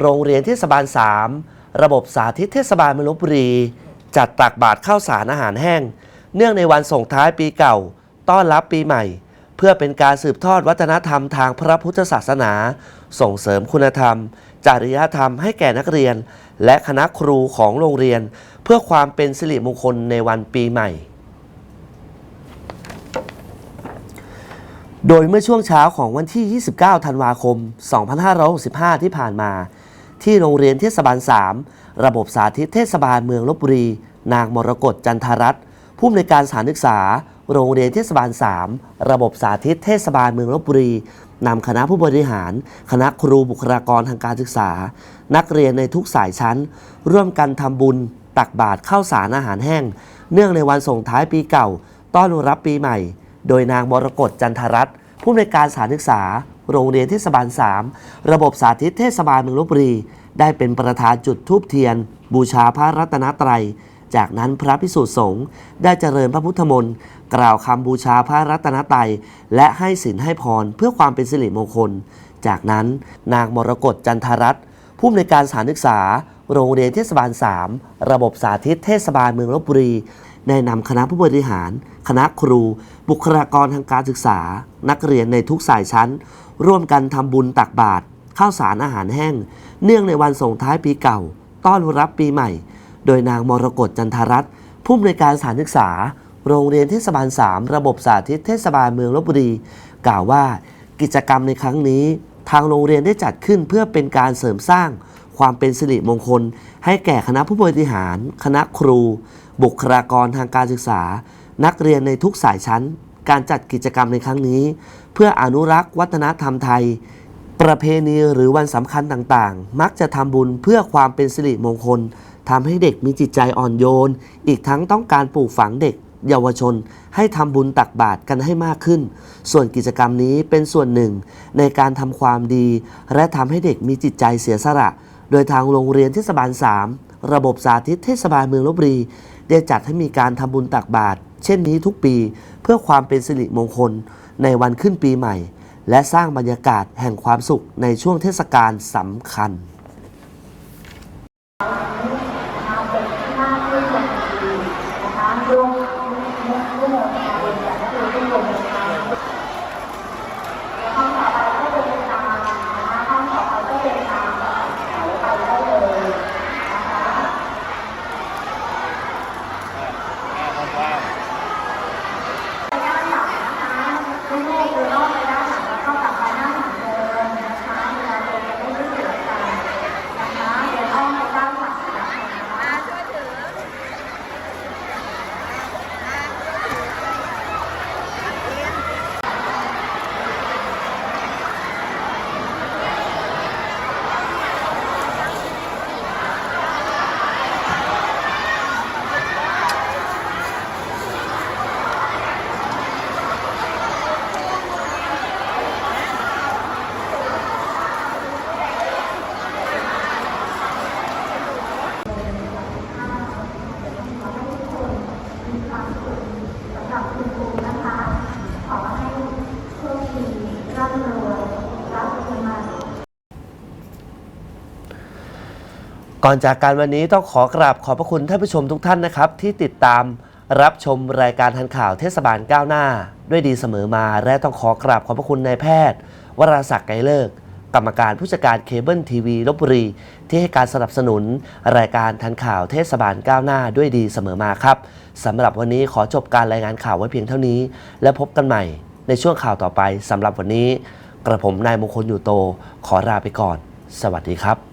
โรงเรียนเทศบาล 3 ระบบสาธิตเทศบาลเมืองลบบุรี จัดตักบาตรข้าวสารอาหารแห้ง เนื่องในวันส่งท้ายปีเก่า ต้อนรับปีใหม่ เพื่อเป็นการสืบทอดวัฒนธรรมทางพระพุทธศาสนา ส่งเสริมคุณธรรม จริยธรรมให้แก่นักเรียน และคณะครูของโรงเรียน เพื่อความเป็นสิริมงคลในวันปีใหม่โดยเมื่อช่วงเช้าของวันที่ 29 ธันวาคม 2565 ที่ผ่านมา ที่โรงเรียนเทศบาล 3 ระบบสาธิตเทศบาลเมืองลบบุรี นางมรกตจันทรัตน์ผู้อำนวยการสถานศึกษา โรงเรียนเทศบาล 3 ระบบสาธิตเทศบาลเมืองลบบุรีนำคณะผู้บริหาร คณะครูบุคลากรทางการศึกษา นักเรียนในทุกสายชั้น ร่วมกันทำบุญ ตักบาตรข้าวสารอาหารแห้ง เนื่องในวันส่งท้ายปีเก่า ต้อนรับปีใหม่ โดยนางมรกตจันทรัตน์ผู้อำนวยการสถานศึกษา โรงเรียนเทศบาล 3 ระบบสาธิตเทศบาลเมืองลบบุรี ได้เป็นประธานจุดธูปเทียน บูชาพระรัตนตรัย จากนั้นพระพิสุทธิสงฆ์ได้เจริญพระพุทธมนต์กล่าวคำบูชาพระรัตนตรัย และให้สินให้พรเพื่อความเป็นสิริมงคล จากนั้นนางมรกตจันทรัตน์ผู้อำนวยการสถานศึกษา โรงเรียนเทศบาล 3 ระบบสาธิตเทศบาลเมืองลบบุรี ได้นำคณะผู้บริหาร คณะครู บุคลากรทางการศึกษา นักเรียนในทุกสายชั้น ร่วมกันทำบุญตักบาตรข้าวสารอาหารแห้ง เนื่องในวันส่งท้ายปีเก่า ต้อนรับปีใหม่ โดยนางมรกตจันทรัตน์ผู้อำนวยการสถานศึกษา โรงเรียนเทศบาล 3 ระบบสาธิตเทศบาลเมืองลบบุรี กล่าวว่า กิจกรรมในครั้งนี้ ทางโรงเรียนได้จัดขึ้นเพื่อเป็นการเสริมสร้างความเป็นสิริมงคล ให้แก่คณะผู้บริหาร คณะครู บุคลากรทางการศึกษา นักเรียนในทุกสายชั้น การจัดกิจกรรมในครั้งนี้ เพื่ออนุรักษ์วัฒนธรรมไทย ประเพณีหรือวันสำคัญต่างๆ มักจะทำบุญเพื่อความเป็นสิริมงคลทำให้เด็กมีจิตใจอ่อนโยน อีกทั้งต้องการปลูกฝังเด็กเยาวชนให้ทำบุญตักบาตรกันให้มากขึ้น ส่วนกิจกรรมนี้เป็นส่วนหนึ่ง ในการทำความดี และทำให้เด็กมีจิตใจเสียสละ โดยทางโรงเรียนเทศบาล 3 ระบบสาธิตเทศบาลเมืองลบบุรี ได้จัดให้มีการทำบุญตักบาตรเช่นนี้ทุกปีเพื่อความเป็นสิริมงคลในวันขึ้นปีใหม่ และสร้างบรรยากาศแห่งความสุขในช่วงเทศกาลสำคัญ ก่อนจากการวันนี้ต้องขอกราบขอบพระคุณท่านผู้ชมทุกท่านนะครับ ที่ติดตามรับชมรายการทันข่าวเทศบาลก้าวหน้า ด้วยดีเสมอมา และต้องขอกราบขอบพระคุณนายแพทย์ วราศักดิ์ไกรเลิก กรรมการผู้จัดการเคเบิลทีวีลบบุรี ที่ให้การสนับสนุน รายการทันข่าวเทศบาลก้าวหน้า ด้วยดีเสมอมาครับสำหรับวันนี้ขอจบการรายงานข่าวไว้เพียงเท่านี้ และพบกันใหม่ในช่วงข่าวต่อไปสำหรับวันนี้ กระผมนายมงคลอยู่โต ขอลาไปก่อน สวัสดีครับ